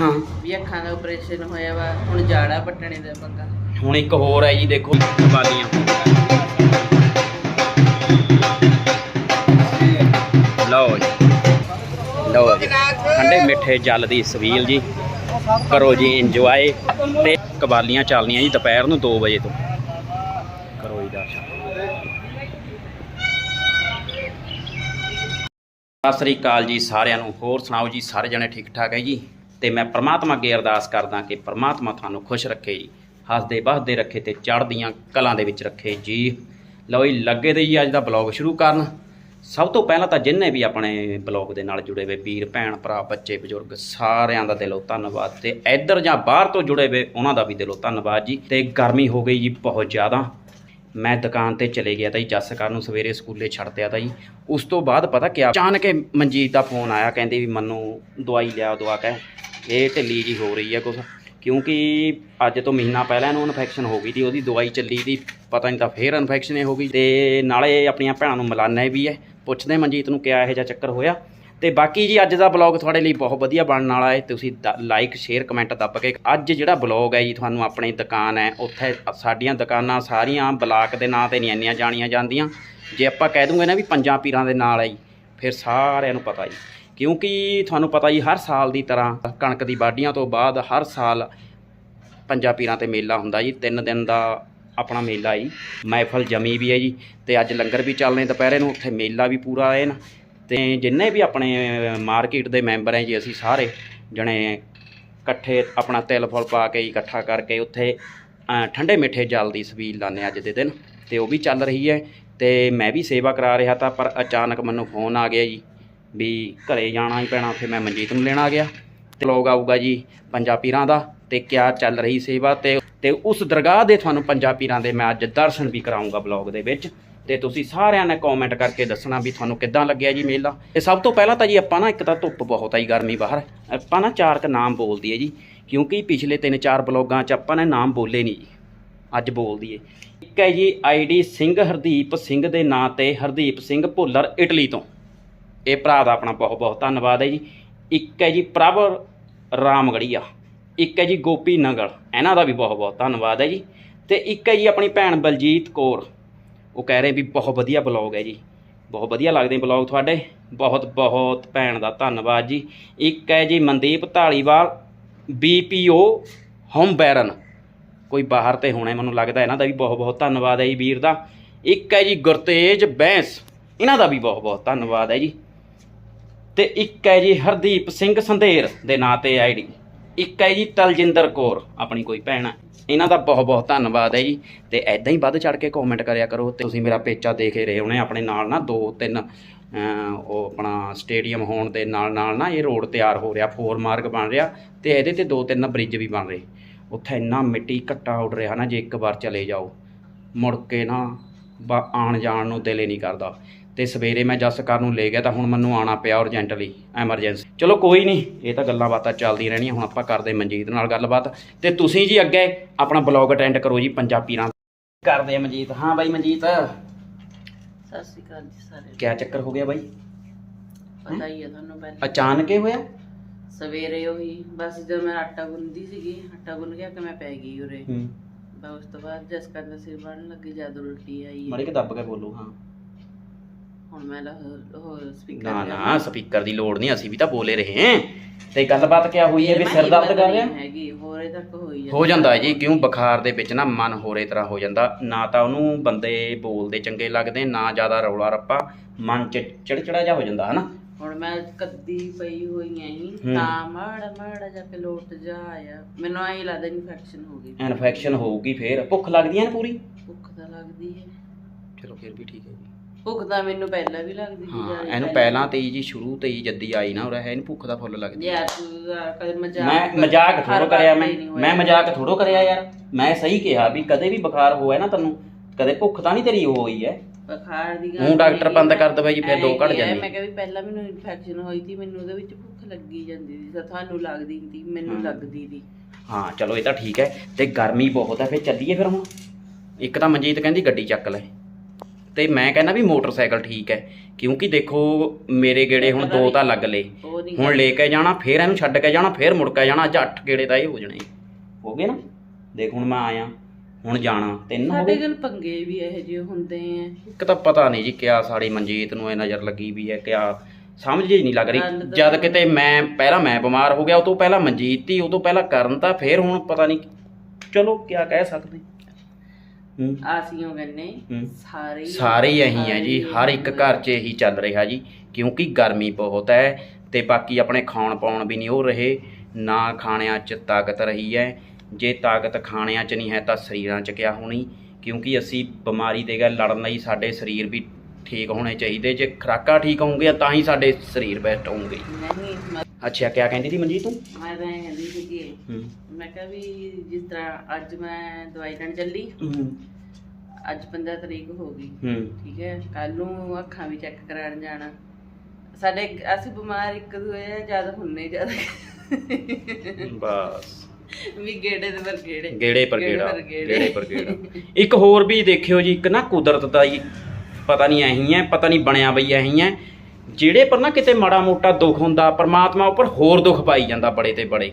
ਹਾਂ। ਵੀ ਅੱਖਾਂ ਦਾ ਆਪਰੇਸ਼ਨ ਹੋਇਆ ਵਾ ਹੁਣ ਜਾੜਾ ਪੱਟਣੇ ਦਾ ਪੰਗਾ। ਹੁਣ ਇੱਕ ਹੋਰ ਹੈ ਜੀ ਦੇਖੋ ਵਾਲੀਆਂ। ਲਓ ਜੀ। ਲਓ ਜੀ। ਠੰਡੇ ਮਿੱਠੇ ਜਲ ਦੀ ਸਵੀਲ ਜੀ। ਕਰੋ ਜੀ ਇੰਜੋਏ ਤੇ ਕਬਾਲੀਆਂ ਚੱਲਦੀਆਂ ਜੀ ਦੁਪਹਿਰ ਨੂੰ 2 ਵਜੇ ਤੋਂ। ਕਰੋ ਜੀ ਦਰਸ਼ਨ ਸਤਿ ਸ੍ਰੀ ਅਕਾਲ ਜੀ ਸਾਰਿਆਂ ਨੂੰ। ਹੋਰ ਸੁਣਾਓ ਜੀ ਸਾਰੇ ਜਣੇ ਠੀਕ ਠਾਕ ਹੈ ਜੀ? ਤੇ ਮੈਂ ਪ੍ਰਮਾਤਮਾ ਅੱਗੇ ਅਰਦਾਸ ਕਰਦਾ ਕਿ ਪ੍ਰਮਾਤਮਾ ਤੁਹਾਨੂੰ ਖੁਸ਼ ਰੱਖੇ ਜੀ, ਹੱਸਦੇ ਬਹਸਦੇ ਰੱਖੇ ਤੇ ਚੜ੍ਹਦੀਆਂ ਕਲਾਂ ਦੇ ਵਿੱਚ ਰੱਖੇ ਜੀ। ਲਓ ਜੀ, ਲੱਗੇ ਤੇ ਜੀ ਅੱਜ ਦਾ ਬਲੌਗ ਸ਼ੁਰੂ ਕਰਨ। ਸਭ ਤੋਂ ਪਹਿਲਾਂ ਤਾਂ ਜਿੰਨੇ ਵੀ ਆਪਣੇ ਬਲੌਗ ਦੇ ਨਾਲ ਜੁੜੇ ਹੋਏ ਵੀਰ, ਭੈਣ, ਭਰਾ, ਬੱਚੇ, ਬਜ਼ੁਰਗ, ਸਾਰਿਆਂ ਦਾ ਦਿਲੋਂ ਧੰਨਵਾਦ ਤੇ ਇੱਧਰ ਜਾਂ ਬਾਹਰ ਤੋਂ ਜੁੜੇ ਹੋਏ ਉਹਨਾਂ ਦਾ ਵੀ ਦਿਲੋਂ ਧੰਨਵਾਦ ਜੀ। ਤੇ ਗਰਮੀ ਹੋ ਗਈ ਜੀ ਬਹੁਤ ਜ਼ਿਆਦਾ। ਮੈਂ ਦੁਕਾਨ ਤੇ ਚਲੇ ਗਿਆ ਤਾਂ ਜੀ ਜੱਸਕਰ ਨੂੰ ਸਵੇਰੇ ਸਕੂਲੇ ਛੱਡ ਦਿਆ ਤਾਂ ਜੀ। ਉਸ ਤੋਂ ਬਾਅਦ ਪਤਾ ਕਿਆ, ਅਚਾਨਕ ਮਨਜੀਤ ਦਾ ਫੋਨ ਆਇਆ, ਕਹਿੰਦੇ ਵੀ ਮੈਨੂੰ ਦਵਾਈ ਲਿਆ ਦਵਾ ਕੇ ਇਹ ਢਿੱਲੀ ਜੀ ਹੋ ਰਹੀ ਹੈ ਕੁਛ, ਕਿਉਂਕਿ ਅੱਜ ਤੋਂ ਮਹੀਨਾ ਪਹਿਲਾਂ ਇਹਨੂੰ ਇਨਫੈਕਸ਼ਨ ਹੋ ਗਈ ਸੀ, ਉਹਦੀ ਦਵਾਈ ਚੱਲੀ ਦੀ ਪਤਾ ਨਹੀਂ ਤਾਂ ਫੇਰ ਇਨਫੈਕਸ਼ਨ ਹੀ ਹੋ ਗਈ ਤੇ ਨਾਲੇ ਆਪਣੀਆਂ ਭੈਣਾਂ ਨੂੰ ਮਿਲਾਨਾ ਵੀ ਹੈ। ਪੁੱਛਦੇ ਮਨਜੀਤ ਨੂੰ ਕਿਆ ਇਹੋ ਜਿਹਾ ਚੱਕਰ ਹੋਇਆ। ਤੇ ਬਾਕੀ ਜੀ ਅੱਜ ਦਾ ਬਲੌਗ ਤੁਹਾਡੇ ਲਈ ਬਹੁਤ ਵਧੀਆ ਬਣਨ ਵਾਲਾ ਹੈ, ਤੁਸੀਂ ਲਾਈਕ ਸ਼ੇਅਰ ਕਮੈਂਟ ਦੱਬ ਕੇ ਅੱਜ ਜਿਹੜਾ ਬਲੌਗ ਹੈ ਜੀ ਤੁਹਾਨੂੰ ਆਪਣੀ ਦੁਕਾਨ ਹੈ, ਉੱਥੇ ਸਾਡੀਆਂ ਦੁਕਾਨਾਂ ਸਾਰੀਆਂ ਬਲਾਕ ਦੇ ਨਾਂ ਤੇ ਨਹੀਂ ਇੰਨੀਆਂ ਜਾਣੀਆਂ ਜਾਂਦੀਆਂ। ਜੇ ਆਪਾਂ ਕਹਿ ਦੂੰਗੇ ਨਾ ਵੀ ਪੰਜਾਂ ਪੀਰਾਂ ਦੇ ਨਾਲ ਹੈ ਜੀ, ਫਿਰ ਸਾਰਿਆਂ ਨੂੰ ਪਤਾ ਜੀ। ਕਿਉਂਕਿ ਤੁਹਾਨੂੰ ਪਤਾ ਜੀ ਹਰ ਸਾਲ ਦੀ ਤਰ੍ਹਾਂ ਕਣਕ ਦੀ ਵਾਢੀਆਂ ਤੋਂ ਬਾਅਦ ਹਰ ਸਾਲ ਪੰਜਾਂ ਪੀਰਾਂ ਤੇ ਮੇਲਾ ਹੁੰਦਾ ਜੀ, ਤਿੰਨ ਦਿਨ ਦਾ ਆਪਣਾ ਮੇਲਾ ਜੀ। ਮਹਿਫਲ ਜਮੀ ਵੀ ਹੈ ਜੀ ਤੇ ਅੱਜ ਲੰਗਰ ਵੀ ਚੱਲਨੇ ਦੁਪਹਿਰੇ ਨੂੰ, ਉੱਥੇ ਮੇਲਾ ਵੀ ਪੂਰਾ ਹੈ ਨਾ। ਤੇ ਜਿੰਨੇ ਵੀ ਆਪਣੇ ਮਾਰਕੀਟ ਦੇ ਮੈਂਬਰ ਹੈ ਜੀ, ਅਸੀਂ ਸਾਰੇ ਜਣੇ ਇਕੱਠੇ ਆਪਣਾ ਤਿਲ ਫੁੱਲ ਪਾ ਕੇ ਇਕੱਠਾ ਕਰਕੇ ਉੱਥੇ ਠੰਡੇ ਮਿੱਠੇ ਜਲ ਦੀ ਸਬੀਲ ਲਾਣੇ ਅੱਜ ਦੇ ਦਿਨ ਤੇ ਉਹ ਵੀ ਚੱਲ ਰਹੀ ਹੈ। ਤੇ ਮੈਂ ਵੀ ਸੇਵਾ ਕਰਾ ਰਿਹਾ ਤਾਂ ਪਰ ਅਚਾਨਕ ਮੈਨੂੰ ਫੋਨ ਆ ਗਿਆ ਜੀ। ਵੀ ਘਰੇ ਜਾਣਾ ਹੀ ਪੈਣਾ, ਫਿਰ ਮੈਂ ਮਨਜੀਤ ਨੂੰ ਲੈਣ ਆ ਗਿਆ। ਤੇ ਲੋਗ ਆਊਗਾ ਜੀ ਪੰਜਾ ਪੀਰਾਂ ਦਾ, ਤੇ ਕਿਆ ਚੱਲ ਰਹੀ ਸੇਵਾ ਤੇ ਤੇ ਉਸ ਦਰਗਾਹ ਦੇ ਤੁਹਾਨੂੰ ਪੰਜਾ ਪੀਰਾਂ ਦੇ ਮੈਂ ਅੱਜ ਦਰਸ਼ਨ ਵੀ ਕਰਾਉਂਗਾ ਬਲੌਗ ਦੇ ਵਿੱਚ। ਤੇ ਤੁਸੀਂ ਸਾਰਿਆਂ ਨੇ ਕਮੈਂਟ ਕਰਕੇ ਦੱਸਣਾ ਵੀ ਤੁਹਾਨੂੰ ਕਿੱਦਾਂ ਲੱਗਿਆ ਜੀ ਮੇਲਾ। ਤੇ ਸਭ ਤੋਂ ਪਹਿਲਾਂ ਤਾਂ ਜੀ ਆਪਾਂ ਨਾ, ਇੱਕ ਤਾਂ ਧੁੱਪ ਬਹੁਤ ਆਈ ਗਰਮੀ ਬਾਹਰ। ਆਪਾਂ ਨਾ ਚਾਰ ਕ ਨਾਮ ਬੋਲਦੀ ਹੈ ਜੀ, ਕਿਉਂਕਿ ਪਿਛਲੇ ਤਿੰਨ ਚਾਰ ਬਲੌਗਾਂ 'ਚ ਆਪਾਂ ਨੇ ਨਾਮ ਬੋਲੇ ਨਹੀਂ ਜੀ, ਅੱਜ ਬੋਲਦੀ ਏ ਇੱਕ ਹੈ ਜੀ ਆਈਡੀ ਸਿੰਘ ਹਰਦੀਪ ਸਿੰਘ ਦੇ ਨਾਂ ਤੇ ਹਰਦੀਪ ਸਿੰਘ ਭੁੱਲਰ, ਇਟਲੀ ਤੋਂ। ਇਹ ਭਰਾ ਦਾ ਆਪਣਾ ਬਹੁਤ ਬਹੁਤ ਧੰਨਵਾਦ ਹੈ ਜੀ। ਇੱਕ ਹੈ ਜੀ ਪ੍ਰਭ ਰਾਮਗੜੀਆ, ਇੱਕ ਹੈ ਜੀ ਗੋਪੀ ਨਗਲ, ਇਹਨਾਂ ਦਾ ਵੀ ਬਹੁਤ ਬਹੁਤ ਧੰਨਵਾਦ ਹੈ ਜੀ। ਤੇ ਇੱਕ ਹੈ ਜੀ ਆਪਣੀ ਭੈਣ ਬਲਜੀਤ ਕੌਰ, ਉਹ ਕਹਿ ਰਹੇ ਵੀ ਬਹੁਤ ਵਧੀਆ ਬਲੌਗ ਹੈ ਜੀ। ਬਹੁਤ ਵਧੀਆ ਲੱਗਦੇ ਬਲੌਗ ਤੁਹਾਡੇ। ਬਹੁਤ ਬਹੁਤ ਭੈਣ ਦਾ ਧੰਨਵਾਦ ਜੀ। ਇੱਕ ਹੈ ਜੀ ਮਨਦੀਪ ਢਾਲੀਵਾਲ ਬੀਪੀਓ ਹੋਮ ਬੈਰਨ। ਕੋਈ ਬਾਹਰ ਤੇ ਹੋਣਾ ਮੈਨੂੰ ਲੱਗਦਾ ਇਹਨਾਂ ਦਾ ਵੀ ਬਹੁਤ ਬਹੁਤ ਧੰਨਵਾਦ ਹੈ ਜੀ ਵੀਰ ਦਾ। ਇੱਕ ਹੈ ਜੀ ਗੁਰਤੇਜ ਬੈਂਸ, ਇਹਨਾਂ ਦਾ ਵੀ ਬਹੁਤ ਬਹੁਤ ਧੰਨਵਾਦ ਹੈ ਜੀ। ਤੇ ਇੱਕ ਹੈ ਜੀ ਹਰਦੀਪ ਸਿੰਘ ਸੰਧੇਰ ਦੇ ਨਾਂ ਤੇ ਆਈਡੀ ਇੱਕ ਹੈ ਜੀ ਤਲਜਿੰਦਰ ਕੌਰ, ਆਪਣੀ ਕੋਈ ਭੈਣ ਹੈ ਇਹਨਾਂ ਦਾ ਬਹੁਤ ਬਹੁਤ ਧੰਨਵਾਦ ਹੈ ਜੀ। ਤੇ ਐਦਾਂ ਹੀ ਵੱਧ ਚੜ ਕੇ ਕਮੈਂਟ ਕਰਿਆ ਕਰੋ ਤੇ ਤੁਸੀਂ ਮੇਰਾ ਪੇਚਾ ਦੇਖ ਹੀ ਰਹੇ ਹੋਣੇ ਆਪਣੇ ਨਾਲ ਨਾ ਦੋ ਤਿੰਨ ਉਹ ਆਪਣਾ ਸਟੇਡੀਅਮ ਹੋਣ ਦੇ ਨਾਲ ਨਾਲ ਨਾ ਇਹ ਰੋਡ ਤਿਆਰ ਹੋ ਰਿਹਾ, ਫੋਰ ਮਾਰਗ ਬਣ ਰਿਹਾ ਤੇ ਇਹਦੇ ਤੇ ਦੋ ਤਿੰਨ ਬ੍ਰਿਜ ਵੀ ਬਣ ਰਹੇ। ਉੱਥੇ ਇੰਨਾ ਮਿੱਟੀ ਘੱਟਾ ਉੱਡ ਰਿਹਾ ਨਾ ਜੇ ਇੱਕ ਵਾਰ ਚਲੇ ਜਾਓ, ਮੁੜ ਕੇ ਨਾ ਬਾ- ਆਉਣ ਜਾਣ ਨੂੰ ਦਿਲ ਹੀ ਨਹੀਂ ਕਰਦਾ। ਤੇ ਸਵੇਰੇ ਮੈਂ ਜਸਕਰ ਨੂੰ ਲੈ ਗਿਆ ਤਾਂ ਹੁਣ ਮੈਨੂੰ ਆਣਾ ਪਿਆ ਅਰਜੈਂਟਲੀ ਐਮਰਜੈਂਸੀ ਚਲੋ ਕੋਈ ਨਹੀਂ ਇਹ ਤਾਂ ਗੱਲਾਂ ਬਾਤਾਂ ਚੱਲਦੀਆਂ ਰਹਿਣੀਆਂ ਹੁਣ ਆਪਾਂ ਕਰਦੇ ਮਨਜੀਤ ਨਾਲ ਗੱਲਬਾਤ। ਤੇ ਤੁਸੀਂ ਜੀ ਅੱਗੇ ਆਪਣਾ ਬਲੌਗ ਅਟੈਂਡ ਕਰੋ ਜੀ ਪੰਜਾਬੀ ਨਾਲ ਕਰਦੇ ਆ ਮਨਜੀਤ। ਹਾਂ ਬਾਈ ਮਨਜੀਤ। ਸਤਿ ਸ਼੍ਰੀ ਅਕਾਲ ਜੀ ਸਾਰੇ ਕਿਆ ਚੱਕਰ ਹੋ ਗਿਆ ਬਾਈ? ਪਤਾ ਹੀ? ਹੈ ਤੁਹਾਨੂੰ ਪਹਿਲਾਂ। ਅਚਾਨਕ ਹੀ ਹੋਇਆ? ਸਵੇਰੇ ਉਹੀ ਬਸ ਜਦੋਂ ਮੈਂ ਆਟਾ ਗੁੰਨਦੀ ਸੀਗੀ ਆਟਾ ਗੁੰਨ ਗਿਆ ਕਿ ਮੈਂ ਪੈ ਗਈ ਉਰੇ। ਹੂੰ। ਬਸ ਉਸ ਤੋਂ ਬਾਅਦ ਜਸ ਦਾ ਸਿਰ ਬਣਨ ਲੱਗੀ ਜਦ ਉਲਟੀ ਆਈ। ਮੜੇ ਕਿ ਦੱਬ ਕੇ ਬੋਲੋ ਹਾਂ। ਹੁਣ ਮੈਂ ਲਾ ਉਹ ਸਪੀਕਰ ਨਾ ਨਾ ਸਪੀਕਰ ਦੀ ਲੋੜ ਨਹੀਂ ਅਸੀਂ ਵੀ ਤਾਂ ਬੋਲੇ ਰਹੇ ਹਾਂ। ਤੇ ਗੱਲਬਾਤ ਕਿਆ ਹੋਈ ਹੈ ਵੀ ਸਿਰ ਦਰਦ ਕਰ ਰਿਹਾ? ਹੈਗੀ ਹੋਰੇ ਤੱਕ ਹੋਈ ਹੋ ਜਾਂਦਾ ਹੈ ਜੀ ਕਿਉਂ ਬੁਖਾਰ ਦੇ ਵਿੱਚ ਨਾ ਮਨ ਹੋਰੇ ਤਰ੍ਹਾਂ ਹੋ ਜਾਂਦਾ। ਨਾ ਤਾਂ ਉਹਨੂੰ ਬੰਦੇ ਬੋਲਦੇ ਚੰਗੇ ਲੱਗਦੇ ਨਾ ਜ਼ਿਆਦਾ ਰੌਲਾ ਰੱਪਾ ਮਨ ਚ ਚਿੜਚਿੜਾ ਜਾ ਹੋ ਜਾਂਦਾ ਹਨਾ? ਹੁਣ ਮੈਂ ਕੱਦੀ ਪਈ ਹੋਈ ਐ। ਤਾਂ ਮਾੜਾ ਮਾੜਾ ਜਾ ਕੇ ਲੋਟ ਜਾ ਆਇਆ। ਮੈਨੂੰ ਐਂ ਲੱਗਦਾ ਇਨਫੈਕਸ਼ਨ ਹੋ ਗਈ। ਇਨਫੈਕਸ਼ਨ ਹੋਊਗੀ ਫੇਰ। ਭੁੱਖ ਲੱਗਦੀ ਹੈ ਨਾ ਪੂਰੀ? ਭੁੱਖ ਤਾਂ ਲੱਗਦੀ ਹੈ। ਚਲੋ ਫਿਰ ਵੀ ਠੀਕ ਹੈ ਜੀ। ਭੁੱਖ ਤਾਂ ਮੈਨੂੰ ਪਹਿਲਾਂ ਵੀ ਲੱਗਦੀ ਸੀ ਹਾਂ ਇਹਨੂੰ ਪਹਿਲਾਂ ਤੇ ਹੀ ਜੀ ਸ਼ੁਰੂ ਤੇ ਹੀ ਜੱਦੀ ਆਈ ਨਾ ਉਹ ਹੈ ਇਹਨੂੰ ਭੁੱਖ ਦਾ ਫੁੱਲ ਲੱਗਦੀ ਹੈ। ਯਾਰ ਤੂੰ ਆ ਕਦੇ ਮਜ਼ਾਕ ਮੈਂ ਮਜ਼ਾਕ ਥੋੜੋ ਕਰਿਆ ਮੈਂ। ਮੈਂ ਮਜ਼ਾਕ ਥੋੜੋ ਕਰਿਆ ਯਾਰ ਮੈਂ ਸਹੀ ਕਿਹਾ ਵੀ ਕਦੇ ਵੀ ਬੁਖਾਰ ਹੋਇਆ ਨਾ ਤੈਨੂੰ ਕਦੇ ਭੁੱਖ ਤਾਂ ਨਹੀਂ ਤੇਰੀ ਹੋਈ ਹੈ ਬੁਖਾਰ ਦੀ ਊਂ ਡਾਕਟਰ ਨਹੀਂ ਬੰਦ ਹੈ। ਕਰ ਦਵੇ ਜੀ, ਫਿਰ ਦੋ ਕਿਹਾ, ਜਾਂਦੀ। ਮੈਂ ਕਿਹਾ ਵੀ ਪਹਿਲਾਂ ਮੈਨੂੰ ਇਨਫੈਕਸ਼ਨ ਹੋਈ ਸੀ ਮੈਨੂੰ ਉਹਦੇ ਵਿੱਚ ਭੁੱਖ ਲੱਗੀ ਜਾਂਦੀ ਸੀ ਤਾਂ ਤੁਹਾਨੂੰ ਲੱਗਦੀ ਸੀ ਮੈਨੂੰ ਹੂੰ। ਲੱਗਦੀ ਸੀ ਹਾਂ ਚਲੋ ਇਹ ਤਾਂ ਠੀਕ ਹੈ ਤੇ ਗਰਮੀ ਬਹੁਤ ਹੈ ਫਿਰ ਚੱਲੀਏ ਫਿਰ ਹੁਣ ਇੱਕ ਤਾਂ ਮਨਜੀਤ ਕਹਿੰਦੀ ਗੱਡੀ ਚੱਕ ਲੈ ਤੇ ਮੈਂ ਕਹਿੰਦਾ ਵੀ ਮੋਟਰਸਾਈਕਲ ਠੀਕ ਹੈ ਕਿਉਂਕਿ ਦੇਖੋ ਮੇਰੇ ਗੇੜੇ ਹੁਣ ਦੋ ਤਾਂ ਲੱਗ ਲਏ। ਹੁਣ ਲੈ ਕੇ ਜਾਣਾ ਫੇਰ ਇਹਨੂੰ ਛੱਡ ਕੇ ਜਾਣਾ ਫੇਰ ਮੁੜ ਕੇ ਜਾਣਾ ਅੱਜ 8 ਗੇੜੇ ਦਾ ਇਹ ਹੋ ਜਾਣੇ। ਹੋ ਗਏ ਨਾ? ਦੇਖ ਹੁਣ ਮੈਂ ਆਇਆ ਹੁਣ ਜਾਣਾ ਤਿੰਨ ਹੋ ਸਾਡੇ ਗਏ। ਕੋਲ ਪੰਗੇ ਵੀ ਇਹੋ ਜਿਹੇ ਹੁੰਦੇ ਆ। ਇੱਕ ਤਾਂ ਪਤਾ ਨਹੀਂ ਜੀ ਕਿਆ ਸਾਡੀ ਮਨਜੀਤ ਨੂੰ ਇਹ ਨਜ਼ਰ ਲੱਗੀ ਵੀ ਹੈ ਕਿਆ ਸਮਝ ਜੀ ਨਹੀਂ ਲੱਗ ਰਹੀ। ਗੱਲ ਤਾਂ- ਜਦ ਕਿਤੇ ਮੈਂ ਪਹਿਲਾਂ ਮੈਂ ਬਿਮਾਰ ਹੋ ਗਿਆ ਉਹ ਤੋਂ ਪਹਿਲਾਂ ਮਨਜੀਤ ਤੀ ਉਹ ਤੋਂ ਪਹਿਲਾਂ ਕਰਨ ਤਾਂ ਫੇਰ ਹੁਣ ਪਤਾ ਨਹੀਂ ਚਲੋ ਕਿਆ ਕਹਿ ਸਕਦੇ। ਹੂੰ। ਕਹਿੰਨੇ ਹੂੰ। ਸਾਰੇ ਹੀ- ਸਾਰੇ ਹੀ ਹੈ ਜੀ ਹਰ ਇੱਕ ਘਰ 'ਚ ਇਹੀ ਚੱਲ ਰਿਹਾ ਜੀ ਕਿਉਂਕਿ ਗਰਮੀ ਬਹੁਤ ਹੈ ਤੇ ਬਾਕੀ ਆਪਣੇ ਖਾਣ ਪਾਉਣ ਵੀ ਨਹੀਂ ਹੋ ਰਹੇ ਨਾ ਖਾਣਿਆਂ 'ਚ ਤਾਕਤ ਰਹੀ ਹੈ ਜੇ ਤਾਕਤ ਖਾਣਿਆਂ 'ਚ ਨਹੀਂ ਹੈ ਤਾਂ ਸਰੀਰਾਂ 'ਚ ਕਿਆ ਹੋਣੀ ਕਿਉਂਕਿ ਅਸੀਂ ਬਿਮਾਰੀ ਦੇ ਗੱਲ ਲੜਨ ਲਈ ਸਾਡੇ ਸਰੀਰ ਵੀ ਠੀਕ ਹੋਣੇ ਚਾਹੀਦੇ ਜੇ ਖੁਰਾਕਾਂ ਠੀਕ ਹੋਣਗੀਆਂ ਤਾਂ ਹੀ ਸਾਡੇ ਸਰੀਰ ਬੈਸਟ ਹੋਣਗੇ ਨਹੀਂ ਮੈਂ- ਅੱਛਾ ਕਿਆ ਕਹਿੰਦੀ ਸੀ ਮਨਜੀਤ ਤੂੰ? ਮੈਂ ਤਾਂ ਇਹ ਕਹਿੰਦੀ ਸੀ ਕਿ ਹੂੰ। ਮੈਂ ਕਿਹਾ ਵੀ ਜਿਸ ਤਰ੍ਹਾਂ ਅੱਜ ਮੈਂ ਦਵਾਈ ਲੈਣ ਚੱਲੀ ਹੂੰ। ਅੱਜ 15 ਤਰੀਕ ਹੋ ਗਈ। ਹੂੰ। ਠੀਕ ਹੈ ਕੱਲ ਨੂੰ ਅੱਖਾਂ ਵੀ ਚੈੱਕ ਕਰਾਉਣ ਜਾਣਾ। ਸਾਡੇ ਅਸੀਂ ਬਿਮਾਰ ਇੱਕ ਦੂਏ ਜਦ ਹੁੰਨੇ ਜਦ ਬਸ। ਵੀ ਗੇੜੇ ਦੇ ਪਰ ਗੇੜੇ। ਗੇੜੇ ਪਰ ਗੇੜੇ ਗੇੜਾ ਪਰ ਗੇੜੇ। ਗੇੜੇ ਪਰ ਗੇੜਾ। ਇੱਕ ਹੋਰ ਵੀ ਦੇਖਿਓ ਜੀ ਇੱਕ ਨਾ ਕੁਦਰਤ ਦਾ ਹੀ ਪਤਾ ਨਹੀਂ ਐਹੀ ਹੈ ਪਤਾ ਨਹੀਂ ਬਣਿਆ ਬਈ ਐਹੀ ਹੈ। ਜਿਹੜੇ ਪਰ ਨਾ ਕਿਤੇ ਮਾੜਾ ਮੋਟਾ ਦੁੱਖ ਹੁੰਦਾ ਪਰਮਾਤਮਾ ਉੱਪਰ ਹੋਰ ਦੁੱਖ ਪਾਈ ਜਾਂਦਾ ਬੜੇ ਤੇ ਬੜੇ।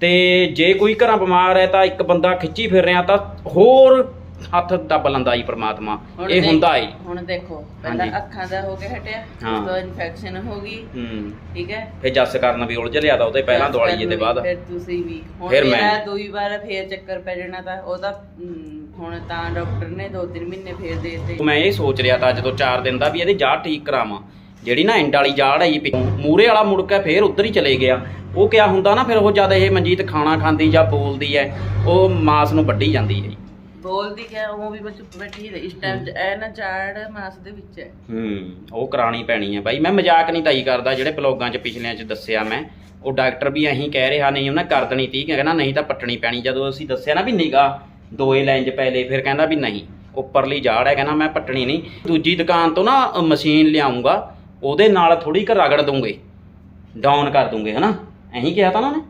ਤੇ ਜੇ ਕੋਈ ਘਰਾਂ ਬਿਮਾਰ ਹੈ ਤਾਂ ਇੱਕ ਬੰਦਾ ਖਿੱਚੀ ਫਿਰ ਰਿਹਾ ਤਾਂ ਹੋਰ ਹੱਥ ਦੱਬ ਲੈਂਦਾ ਜੀ ਪਰਮਾਤਮਾ ਹੁਣ ਇਹ ਦੇਖ- ਹੁੰਦਾ ਹੈ ਹੁਣ ਦੇਖੋ ਪਹਿਲਾਂ ਹਾਂਜੀ। ਅੱਖਾਂ ਦਾ ਹੋ ਕੇ ਹਟਿਆ ਹਾਂ। ਉਸ ਤੋਂ ਇਨਫੈਕਸ਼ਨ ਹੋ ਗਈ। ਹੂੰ। ਠੀਕ ਹੈ? ਫਿਰ ਜੱਸ ਕਰਨ ਵੀ ਉਲਝ ਲਿਆ ਤਾਂ ਉਹਦੇ ਪਹਿਲਾਂ ਦਵਾਈ ਦੇ ਬਾਅਦ। ਫਿਰ ਤੁਸੀਂ ਵੀ। ਹੁਣ ਫਿਰ ਮੈਂ। ਮੇਰਾ ਦੂਈ ਵਾਰ ਫੇਰ ਚੱਕਰ ਪੈ ਜਾਣਾ ਤਾਂ ਉਹਦਾ ਹਮ, ਹੁਣ ਤਾਂ ਡਾਕਟਰ ਨੇ ਦੋ ਤਿੰਨ ਮਹੀਨੇ ਫੇਰ ਦੇ ਦਿੱਤੇ। ਮੈਂ ਇਹ ਸੋਚ ਰਿਹਾ ਤਾਂ ਜਦੋਂ 4 ਦਿਨ ਦਾ ਵੀ ਇਹਦੀ ਜਾੜ ਠੀਕ ਕਰਾਵਾਂ। ਜਿਹੜੀ ਨਾ ਐਂਡ ਵਾਲੀ ਜਾੜ ਹੈ ਜੀ ਮੂਰੇ ਵਾਲਾ ਮੁੜ ਕੇ ਫੇਰ ਉੱਧਰ ਹੀ ਚਲੇ ਗਿਆ। ਉਹ ਕਿਆ ਹੁੰਦਾ ਨਾ ਫਿਰ ਉਹ ਜਦ ਇਹ ਮਨਜੀਤ ਖਾਣਾ ਖਾਂਦੀ ਜਾਂ ਬੋਲਦੀ ਹੈ ਉਹ ਮਾਸ ਨੂੰ ਵੱਢੀ ਜਾਂਦੀ ਹੈ ਜੀ। ਬੋਲਦੀ ਕਿ ਉਹ ਵੀ ਬਸ ਬੈਠੀ ਰਹੀ, ਇਸ ਟਾਈਮ ਇਹ ਨਾ ਝਾੜ ਮਾਸ ਦੇ ਵਿੱਚ ਹੈ। ਹੂੰ, ਉਹ ਕਰਾਣੀ ਪੈਣੀ ਹੈ ਬਾਈ। ਮੈਂ ਮਜ਼ਾਕ ਨਹੀਂ ਤਾਈ ਕਰਦਾ, ਜਿਹੜੇ ਬਲੌਗਾਂ 'ਚ ਪਿਛਲਿਆਂ 'ਚ ਦੱਸਿਆ ਮੈਂ। ਉਹ ਡਾਕਟਰ ਵੀ ਇਹੀ ਕਹਿ ਰਿਹਾ, ਨਹੀਂ, ਉਹਨੇ ਕਰ ਦੇਣੀ ਤੀ ਕਹਿੰਦਾ ਨਹੀਂ ਤਾਂ ਪੱਟਣੀ ਪੈਣੀ। ਜਦੋਂ ਅਸੀਂ ਦੱਸਿਆ ਨਾ ਵੀ ਨਿਗਾ ਦੋਏ ਲਾਈਨ 'ਚ ਪੈ ਫਿਰ ਕਹਿੰਦਾ ਵੀ ਨਹੀਂ, ਉੱਪਰਲੀ ਜਾੜ ਹੈ, ਕਹਿੰਦਾ ਮੈਂ ਪੱਟਣੀ ਨਹੀਂ। ਦੂਜੀ ਦੁਕਾਨ ਤੋਂ ਨਾ ਮਸ਼ੀਨ ਲਿਆਉਂਗਾ, ਉਹਦੇ ਨਾਲ ਥੋੜੀ ਕੁ ਰਗੜ ਦੂੰਗੇ ਡਾਊਨ ਕਰ ਦੂੰਗੇ, ਹਨਾ? ਐਂ ਕਿਹਾ ਤਾਂ ਨਾ ਉਹਨੇ।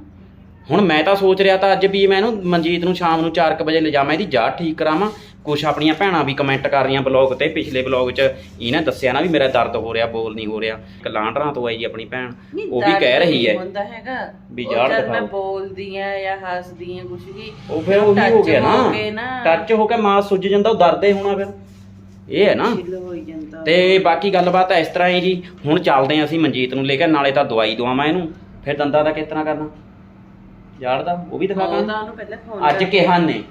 ਹੁਣ ਮੈਂ ਤਾਂ ਸੋਚ ਰਿਹਾ ਤਾਂ ਅੱਜ ਵੀ ਮੈਂ ਇਹਨੂੰ ਮਨਜੀਤ ਨੂੰ ਸ਼ਾਮ ਨੂੰ 4:00 ਵਜੇ ਲਿਜਾਵਾਂ ਇਹਦੀ ਜਾੜ ਠੀਕ ਕਰਾਵਾਂ। ਕੁਛ ਆਪਣੀਆਂ ਭੈਣਾਂ ਵੀ ਕਮੈਂਟ ਕਰ ਰਹੀਆਂ ਬਲੌਗ ਤੇ ਪਿਛਲੇ ਬਲੌਗ 'ਚ। ਇਹਨੇ ਦੱਸਿਆ ਨਾ ਵੀ ਮੇਰਾ ਦਰਦ ਹੋ ਰਿਹਾ ਬੋਲ ਨਹੀਂ ਹੋ ਰਿਹਾ। ਕਲਾਂਡਰਾਂ ਤੋਂ ਆਈ ਜੀ ਆਪਣੀ ਭੈਣ। ਉਹ ਵੀ ਕਹਿ ਰਹੀ ਹੈ। ਹੁੰਦਾ ਹੈਗਾ। ਵੀ ਜਾੜ ਜਦ ਮੈਂ ਦਿਖਾਓ। ਬੋਲਦੀ ਆ ਜਾਂ ਹੱਸਦੀ ਆ ਕੁਛ ਵੀ ਉਹ ਫਿਰ ਉਹ ਵੀ ਹੋ ਗਿਆ ਹੋ ਨਾ। ਟੱਚ ਹੋ ਕੇ ਮਾਸ ਸੁੱਜ ਜਾਂਦਾ ਉਹ ਦਰਦੇ ਹੋਣਾ ਫਿਰ। ਇਹ ਹੈ ਨਾ। ਤੇ ਬਾਕੀ ਗੱਲਬਾਤ ਇਸ ਤਰ੍ਹਾਂ ਹੀ ਜੀ। ਹੁਣ ਚੱਲਦੇ ਹਾਂ ਅਸੀਂ ਮਨਜੀਤ ਨੂੰ ਲੈ ਕੇ ਨਾਲੇ ਤਾਂ ਦਵਾਈ ਦਵਾਵਾਂ ਇਹਨੂੰ। ਫਿਰ ਦੰਦਾਂ ਦਾ ਤਰ੍ਹਾਂ ਕਰਨਾ? ਦਾ ਉਹ ਵੀ ਦਿਖਾ ਦਾਂ ਉਹਨੂੰ ਪਹਿਲਾਂ ਫੋਨ ਅੱਜ ਕਿਹਾ ਨੇ।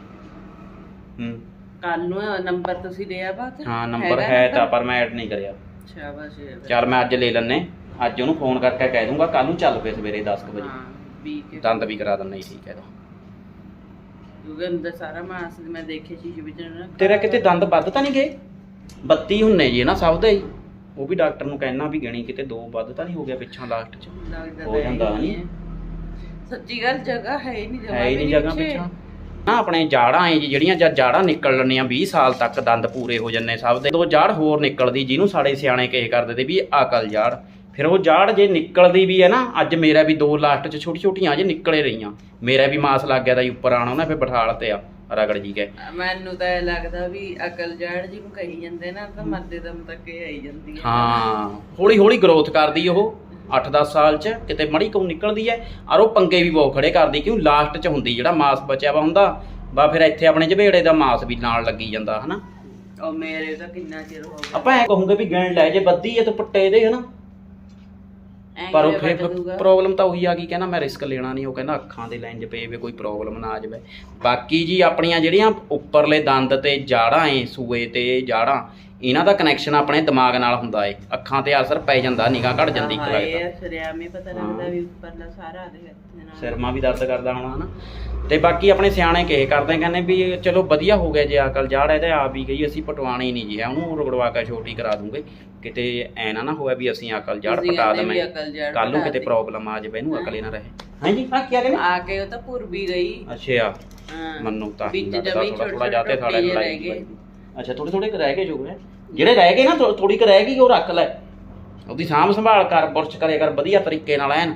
ਹੂੰ। ਕੱਲ ਨੂੰ ਨੰਬਰ ਤੁਸੀਂ ਲਿਆ ਬਾਤ ਹਾਂ ਨੰਬਰ ਹੈ ਤਾਂ ਪਰ ਮੈਂ ਐਡ ਨਹੀਂ ਕਰਿਆ। ਸ਼ਾਬਾਸ਼ ਹੈ। ਚੱਲ ਮੈਂ ਅੱਜ ਲੈ ਲੈਨੇ। ਅੱਜ ਉਹਨੂੰ ਫੋਨ ਕਰਕੇ ਕਹਿ ਦੂੰਗਾ ਕੱਲ ਨੂੰ ਚੱਲ ਪਏ ਸਵੇਰੇ 10 ਵਜੇ। ਹਾਂ ਵੀ ਕੇ ਦੰਦ ਵੀ ਕਰਾ ਦਿੰਦਾ ਜੀ ਠੀਕ ਹੈ ਤਾਂ। ਕਿਉਂਕਿ ਅੰਦਰ ਸਾਰਾ ਮਾਸ ਮੈਂ ਦੇਖਿਆ ਚੀਜ਼ ਵਿੱਚ ਨਾ ਤੇਰਾ ਕਿਤੇ ਦੰਦ ਵੱਧ ਤਾਂ ਨਹੀਂ ਗਏ? 32 ਹੁੰਨੇ ਜੀ ਨਾ ਸਭ ਦੇ ਹੀ। ਉਹ ਵੀ ਡਾਕਟਰ ਨੂੰ ਕਹਿਣਾ ਵੀ ਗਣੀ ਕਿਤੇ ਦੋ ਵੱਧ ਤਾਂ ਨਹੀਂ ਹੋ ਗਿਆ ਪਿੱਛੋਂ ਲਾਸਟ 'ਚ। ਲੱਗਦਾ ਹੋ ਤਾਂ ਜਾਂਦਾ ਹੀ ਨਹੀਂ। ਸੱਚੀ ਗੱਲ ਜਗ੍ਹਾ ਹੈ ਹੀ ਨਹੀਂ ਜਗ੍ਹਾ ਹੈ ਹੀ ਨਹੀਂ ਜਗ੍ਹਾ ਪਿੱਛੇ। ਨਾ ਆਪਣੇ ਜਾੜਾਂ ਐ ਜਿਹੜੀਆਂ ਜਦ ਜਾੜਾਂ ਨਿਕਲ ਲੈਣੀਆਂ 20 ਸਾਲ ਤੱਕ ਦੰਦ ਪੂਰੇ ਹੋ ਜੰਨੇ ਸਭ ਦੇ। ਦੋ ਜਾੜ ਹੋਰ ਨਿਕਲਦੀ ਜਿਹਨੂੰ ਸਾਡੇ ਸਿਆਣੇ ਕਹੇ ਕਰਦੇ ਤੇ ਵੀ ਅਕਲ ਜਾੜ। ਫਿਰ ਉਹ ਜਾੜ ਜੇ ਨਿਕਲਦੀ ਵੀ ਹੈ ਨਾ ਅੱਜ ਮੇਰਾ ਵੀ ਦੋ ਲਾਸਟ 'ਚ ਛੋਟੀ ਛੋਟੀਆਂ ਜੇ ਨਿਕਲੇ ਰਹੀਆਂ। ਮੇਰਾ ਵੀ ਮਾਸ ਲੱਗ ਗਿਆ ਦਾ ਉੱਪਰ ਆਣਾ ਉਹਨੇ ਫਿਰ ਬਿਠਾਲ ਤੇ ਆ ਰਗੜ ਜੀ ਕੇ। ਮੈਨੂੰ ਤਾਂ ਇਹ ਲੱਗਦਾ ਵੀ ਅਕਲ ਜੜ ਜੀ ਨੂੰ ਕਹੀ ਜਾਂਦੇ ਨਾ ਤਾਂ ਮਰਦੇ ਦਮ ਤੱਕ ਇਹ ਆਈ ਜਾਂਦੀ ਹੈ। ਹਾਂ ਹੌਲੀ ਹੌਲੀ ਗਰੋਥ ਕਰਦੀ ਉਹ। 8-10 ਸਾਲ ਚ ਕਿਤੇ ਮੜੀ ਕੋ ਨਿਕਲਦੀ ਐ ਔਰ ਉਹ ਪੰਗੇ ਵੀ ਬਹੁਤ ਖੜੇ ਕਰਦੀ ਕਿਉਂ ਲਾਸਟ ਚ ਹੁੰਦੀ ਜਿਹੜਾ ਮਾਸ ਬਚਿਆ ਵਾ ਹੁੰਦਾ ਬਾ ਫਿਰ ਇੱਥੇ ਆਪਣੇ ਝਵੇੜੇ ਦਾ ਮਾਸ ਵੀ ਨਾਲ ਲੱਗੀ ਜਾਂਦਾ ਹਨਾ? ਉਹ ਮੇਰੇ ਤਾਂ ਕਿੰਨਾ ਚਿਰ ਹੋ ਗਿਆ। ਆਪਾਂ ਐ ਕਹੂੰਗੇ ਵੀ ਗਿਣ ਲੈ ਜੇ ਬੱਦੀ ਐ ਤਾਂ ਪੱਟੇ ਦੇ ਹਨਾ? ਪਰ ਉਹ ਫਿਰ? ਪ੍ਰੋਬਲਮ ਤਾਂ ਉਹੀ ਆ ਗਈ ਕਹਿੰਦਾ ਮੈਂ ਰਿਸਕ ਲੈਣਾ ਨਹੀਂ ਉਹ ਕਹਿੰਦਾ ਅੱਖਾਂ ਦੇ ਲੈਂਜ ਪਏ ਵੇ ਕੋਈ ਪ੍ਰੋਬਲਮ ਨਾ ਆ ਜਾਵੇ। ਬਾਕੀ ਜੀ ਆਪਣੀਆਂ ਜਿਹੜੀਆਂ ਉੱਪਰਲੇ ਦੰਦ ਤੇ ਜਾੜਾਂ ਏ ਸੂਏ ਤੇ ਜਾੜਾਂ ਇਹਨਾਂ ਦਾ ਕਨੈਕਸ਼ਨ ਆਪਣੇ ਦਿਮਾਗ ਨਾਲ ਹੁੰਦਾ ਏ। ਅੱਖਾਂ ਤੇ ਅਸਰ ਪੈ ਜਾਂਦਾ ਨਿਗਾਹ ਘਟ ਜਾਂਦੀ ਇੱਕ ਹਾਂ, ਲੱਗਦਾ ਇਹ ਸਰਿਆਮੇ ਪਤਾ ਲੱਗਦਾ ਵੀ ਉੱਪਰਲਾ ਸਾਰਾ ਦੇ ਵਿੱਚ ਨਾਲ। ਸਿਰਮਾ ਵੀ ਦਰਦ ਕਰਦਾ ਹੋਣਾ ਹਨਾ। ਤੇ ਬਾਕੀ ਆਪਣੇ ਸਿਆਣੇ ਕਹੇ ਕਰਦੇ ਕਹਿੰਦੇ ਵੀ ਚਲੋ ਵਧੀਆ ਹੋ ਗਿਆ ਜੇ ਅਕਲ ਜਾੜ ਹੈ ਤੇ ਆ ਵੀ ਗਈ ਅਸੀਂ ਪਟਵਾਣੀ ਨਹੀਂ ਜੀ। ਹੈ ਉਹਨੂੰ ਰਗੜਵਾ ਕੇ ਛੋਟੀ ਕਰਾ ਦੂੰਗੇ। ਕਿਤੇ ਐ ਨਾ ਨਾ ਹੋਇਆ ਵੀ ਅਸੀਂ ਅਕਲ ਜਾੜ ਪਟਾ ਦਵੇਂ ਕੱਲ ਨੂੰ ਕਿਤੇ। ਪ੍ਰੋਬਲਮ ਆ ਜਾਵੇ ਇਹਨੂੰ ਅਕਲ ਹੀ। ਨਾ ਰਹੇ ਹਾਂਜੀ ਹਾਂ ਕੀ ਕਹਿੰਦੇ? ਆ ਕੇ ਉਹ ਤਾਂ ਵੀ ਗਈ। ਅੱਛਾ। ਹਾਂ। ਮੈਨੂੰ ਤਾਂ ਹੀ ਵਿੱਚ ਲੱਗਦਾ ਜਮੀ ਥੋੜਾ ਛੋਟੇ ਥੋੜਾ ਜਾਤੇ ਜਿਹੇ ਲੜਾਈ ਅੱਛਾ ਥੋੜੇ ਥੋੜੇ ਰਹਿ ਗਏ ਜੋ ਹੈ ਜਿਹੜੇ ਰਹਿ ਗਏ ਨਾ ਥੋੜੀ ਕੁ ਰਹਿ ਗਈ ਉਹ ਰੱਖ ਲੈ। ਉਹਦੀ ਸਾਂਭ ਸੰਭਾਲ ਕਰ ਬੁਰਸ਼ ਕਰਿਆ ਕਰ ਵਧੀਆ ਤਰੀਕੇ ਨਾਲ ਐਨ।